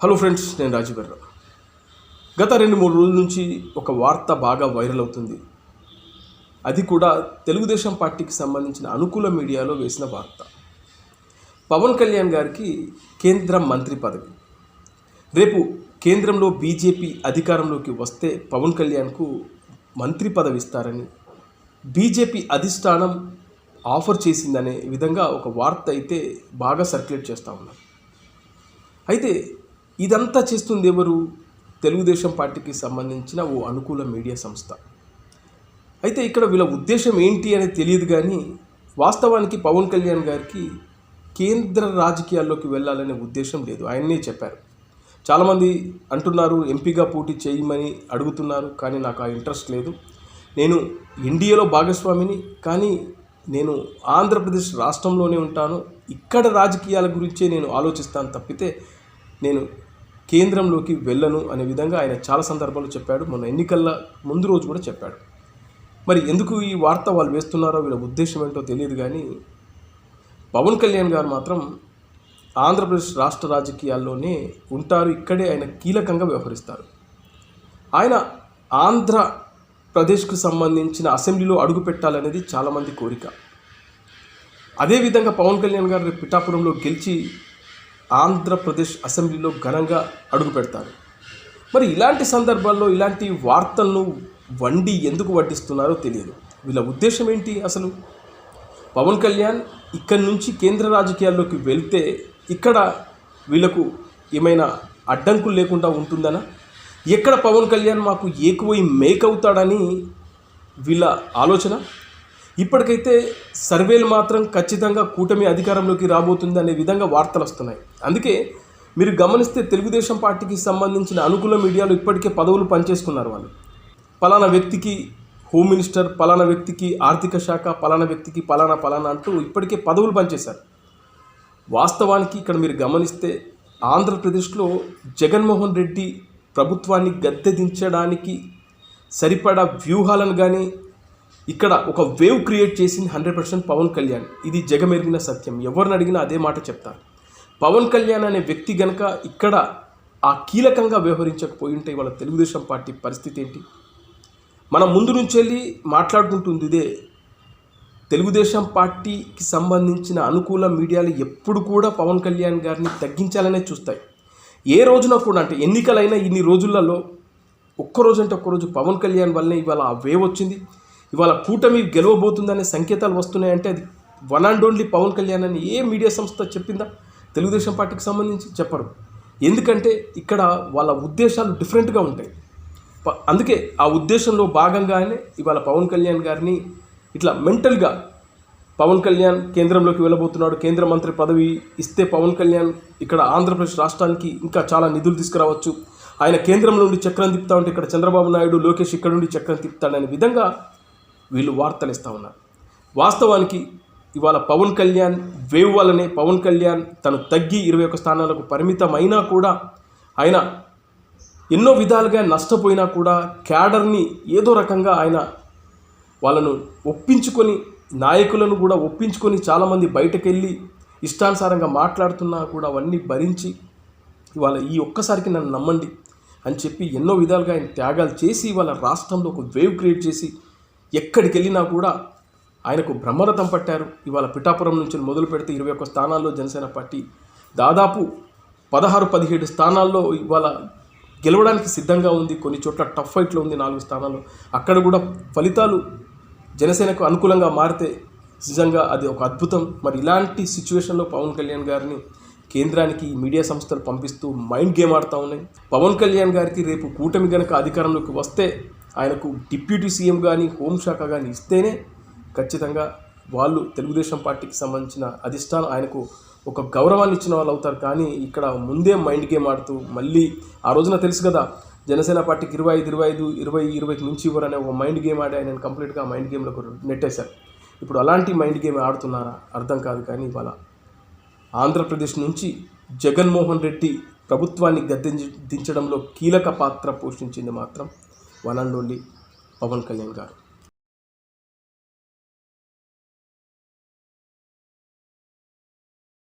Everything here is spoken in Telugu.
హలో ఫ్రెండ్స్ నేను రాజీవర్రావు గత రెండు మూడు రోజుల నుంచి ఒక వార్త బాగా వైరల్ అవుతుంది. అది కూడా తెలుగుదేశం పార్టీకి సంబంధించిన అనుకూల మీడియాలో వేసిన వార్త. పవన్ కళ్యాణ్ గారికి కేంద్ర మంత్రి పదవి. రేపు కేంద్రంలో బీజేపీ అధికారంలోకి వస్తే పవన్ కళ్యాణ్కు మంత్రి పదవి ఇస్తారని బీజేపీ అధిష్టానం ఆఫర్ చేసిందనే విధంగా ఒక వార్త అయితే బాగా సర్క్యులేట్ చేస్తూ ఉన్నారు. అయితే ఇదంతా చేస్తుంది ఎవరు? తెలుగుదేశం పార్టీకి సంబంధించిన ఓ అనుకూల మీడియా సంస్థ. అయితే ఇక్కడ వీళ్ళ ఉద్దేశం ఏంటి అనేది తెలియదు కానీ వాస్తవానికి పవన్ కళ్యాణ్ గారికి కేంద్ర రాజకీయాల్లోకి వెళ్ళాలనే ఉద్దేశం లేదు. ఆయన్నే చెప్పారు. చాలామంది అంటున్నారు ఎంపీగా పోటీ చేయమని అడుగుతున్నారు కానీ నాకు ఆ ఇంట్రెస్ట్ లేదు. నేను ఎన్డీఏలో భాగస్వామిని కానీ నేను ఆంధ్రప్రదేశ్ రాష్ట్రంలోనే ఉంటాను. ఇక్కడ రాజకీయాల గురించే నేను ఆలోచిస్తాను తప్పితే నేను కేంద్రంలోకి వెళ్ళను అనే విధంగా ఆయన చాలా సందర్భాల్లో చెప్పాడు. మొన్న ఎన్నికల ముందు రోజు కూడా చెప్పాడు. మరి ఎందుకు ఈ వార్త వాళ్ళు వేస్తున్నారో వీళ్ళ ఉద్దేశం ఏంటో తెలియదు కానీ పవన్ కళ్యాణ్ గారు మాత్రం ఆంధ్రప్రదేశ్ రాష్ట్ర రాజకీయాల్లోనే ఉంటారు. ఇక్కడే ఆయన కీలకంగా వ్యవహరిస్తారు. ఆయన ఆంధ్రప్రదేశ్కు సంబంధించిన అసెంబ్లీలో అడుగు పెట్టాలనేది చాలామంది కోరిక. అదేవిధంగా పవన్ కళ్యాణ్ గారు పిఠాపురంలో గెలిచి ఆంధ్రప్రదేశ్ అసెంబ్లీలో ఘనంగా అడుగు పెడతారు. మరి ఇలాంటి సందర్భాల్లో ఇలాంటి వార్తలను వండి ఎందుకు వడ్డిస్తున్నారో తెలియదు. వీళ్ళ ఉద్దేశం ఏంటి అసలు? పవన్ కళ్యాణ్ ఇక్కడి నుంచి కేంద్ర రాజకీయాల్లోకి వెళ్తే ఇక్కడ వీళ్ళకు ఏమైనా అడ్డంకులు లేకుండా ఉంటుందనా? ఎక్కడ పవన్ కళ్యాణ్ మాకు ఏకువై మేక్ అవుతాడని వీళ్ళ ఆలోచన? ఇప్పటికైతే సర్వేలు మాత్రం ఖచ్చితంగా కూటమి అధికారంలోకి రాబోతుంది అనే విధంగా వార్తలు వస్తున్నాయి. అందుకే మీరు గమనిస్తే తెలుగుదేశం పార్టీకి సంబంధించిన అనుకూల మీడియాలో ఇప్పటికే పదవులు పనిచేసుకున్నారు వాళ్ళు. పలానా వ్యక్తికి హోమ్ మినిస్టర్ పలానా వ్యక్తికి ఆర్థిక శాఖ పలానా వ్యక్తికి పలానా పలానా అంటూ ఇప్పటికే పదవులు పనిచేశారు. వాస్తవానికి ఇక్కడ మీరు గమనిస్తే ఆంధ్రప్రదేశ్లో జగన్మోహన్ రెడ్డి ప్రభుత్వాన్ని గద్దె దించడానికి సరిపడా వ్యూహాలను కానీ ఇక్కడ ఒక వేవ్ క్రియేట్ చేసింది హండ్రెడ్ పర్సెంట్ పవన్ కళ్యాణ్. ఇది జగమెరిగిన సత్యం. ఎవరిని అడిగినా అదే మాట చెప్తారు పవన్ కళ్యాణ్ అనే వ్యక్తి గనక ఇక్కడ ఆ కీలకంగా వ్యవహరించకపోయి ఉంటే ఇవాళ తెలుగుదేశం పార్టీ పరిస్థితి ఏంటి? మనం ముందు నుంచి వెళ్ళి మాట్లాడుకుంటుంది ఇదే. తెలుగుదేశం పార్టీకి సంబంధించిన అనుకూల మీడియాలు ఎప్పుడు కూడా పవన్ కళ్యాణ్ గారిని తగ్గించాలనే చూస్తాయి. ఏ రోజున కూడా అంటే ఎన్నికలైన ఇన్ని రోజులలో ఒక్కరోజు అంటే ఒక్కరోజు పవన్ కళ్యాణ్ వల్లనే ఇవాళ ఆ వేవ్ వచ్చింది. ఇవాళ కూటమి గెలవబోతుందనే సంకేతాలు వస్తున్నాయంటే అది one and only Pawan Kalyan అని ఏ మీడియా సంస్థ చెప్పిందా? తెలుగుదేశం పార్టీకి సంబంధించి చెప్పరు. ఎందుకంటే ఇక్కడ వాళ్ళ ఉద్దేశాలు డిఫరెంట్గా ఉంటాయి. అందుకే ఆ ఉద్దేశంలో భాగంగానే ఇవాళ పవన్ కళ్యాణ్ గారిని ఇట్లా మెంటల్గా పవన్ కళ్యాణ్ కేంద్రంలోకి వెళ్ళబోతున్నాడు. కేంద్ర మంత్రి పదవి ఇస్తే పవన్ కళ్యాణ్ ఇక్కడ ఆంధ్రప్రదేశ్ రాష్ట్రానికి ఇంకా చాలా నిధులు తీసుకురావచ్చు. ఆయన కేంద్రం నుండి చక్రం తిప్పుతా ఉంటే ఇక్కడ చంద్రబాబు నాయుడు లోకేష్ ఇక్కడ నుండి చక్రం తిప్పుతాడనే విధంగా వీళ్ళు వార్తలు ఇస్తూ ఉన్నారు. వాస్తవానికి ఇవాళ పవన్ కళ్యాణ్ వేవ్ వల్లనే పవన్ కళ్యాణ్ తను తగ్గి ఇరవై ఒక్క స్థానాలకు పరిమితమైనా కూడా ఆయన ఎన్నో విధాలుగా నష్టపోయినా కూడా క్యాడర్ని ఏదో రకంగా ఆయన వాళ్ళను ఒప్పించుకొని నాయకులను కూడా ఒప్పించుకొని చాలామంది బయటకెళ్ళి ఇష్టానుసారంగా మాట్లాడుతున్నా కూడా అవన్నీ భరించి ఇవాళ ఈ ఒక్కసారికి నన్ను నమ్మండి అని చెప్పి ఎన్నో విధాలుగా ఆయన త్యాగాలు చేసి ఇవాళ రాష్ట్రంలో ఒక వేవ్ క్రియేట్ చేసి ఎక్కడికి వెళ్ళినా కూడా ఆయనకు బ్రహ్మరథం పట్టారు. ఇవాళ పిఠాపురం నుంచి మొదలు పెడితే ఇరవై ఒక్క స్థానాల్లో జనసేన పార్టీ దాదాపు పదహారు పదిహేడు స్థానాల్లో ఇవాళ గెలవడానికి సిద్ధంగా ఉంది. కొన్ని చోట్ల టఫ్ ఫైట్లో ఉంది నాలుగు స్థానాల్లో. అక్కడ కూడా ఫలితాలు జనసేనకు అనుకూలంగా మారితే నిజంగా అది ఒక అద్భుతం. మరి ఇలాంటి సిచ్యువేషన్లో పవన్ కళ్యాణ్ గారిని కేంద్రానికి మీడియా సంస్థలు పంపిస్తూ మైండ్ గేమ్ ఆడుతూ ఉన్నాయి. పవన్ కళ్యాణ్ గారికి రేపు కూటమి గనక అధికారంలోకి వస్తే ఆయనకు డిప్యూటీ సీఎం కానీ హోంశాఖ కానీ ఇస్తేనే ఖచ్చితంగా వాళ్ళు తెలుగుదేశం పార్టీకి సంబంధించిన అధిష్టానం ఆయనకు ఒక గౌరవాన్ని ఇచ్చిన వాళ్ళు అవుతారు. కానీ ఇక్కడ ముందే మైండ్ గేమ్ ఆడుతూ మళ్ళీ ఆ రోజున తెలుసు కదా జనసేన పార్టీకి ఇరవై ఐదు ఇరవై ఐదు ఇరవై ఇరవైకి నుంచి ఇవ్వరనే ఒక మైండ్ గేమ్ ఆడి ఆయన కంప్లీట్గా మైండ్ గేమ్లోకి నెట్టేశారు. ఇప్పుడు అలాంటి మైండ్ గేమ్ ఆడుతున్నారా? అర్థం కాదు కానీ ఇవాళ ఆంధ్రప్రదేశ్ నుంచి జగన్మోహన్ రెడ్డి ప్రభుత్వాన్ని గద్దె దించడంలో కీలక పాత్ర పోషించింది మాత్రం one and only Pawan Kalyan గారు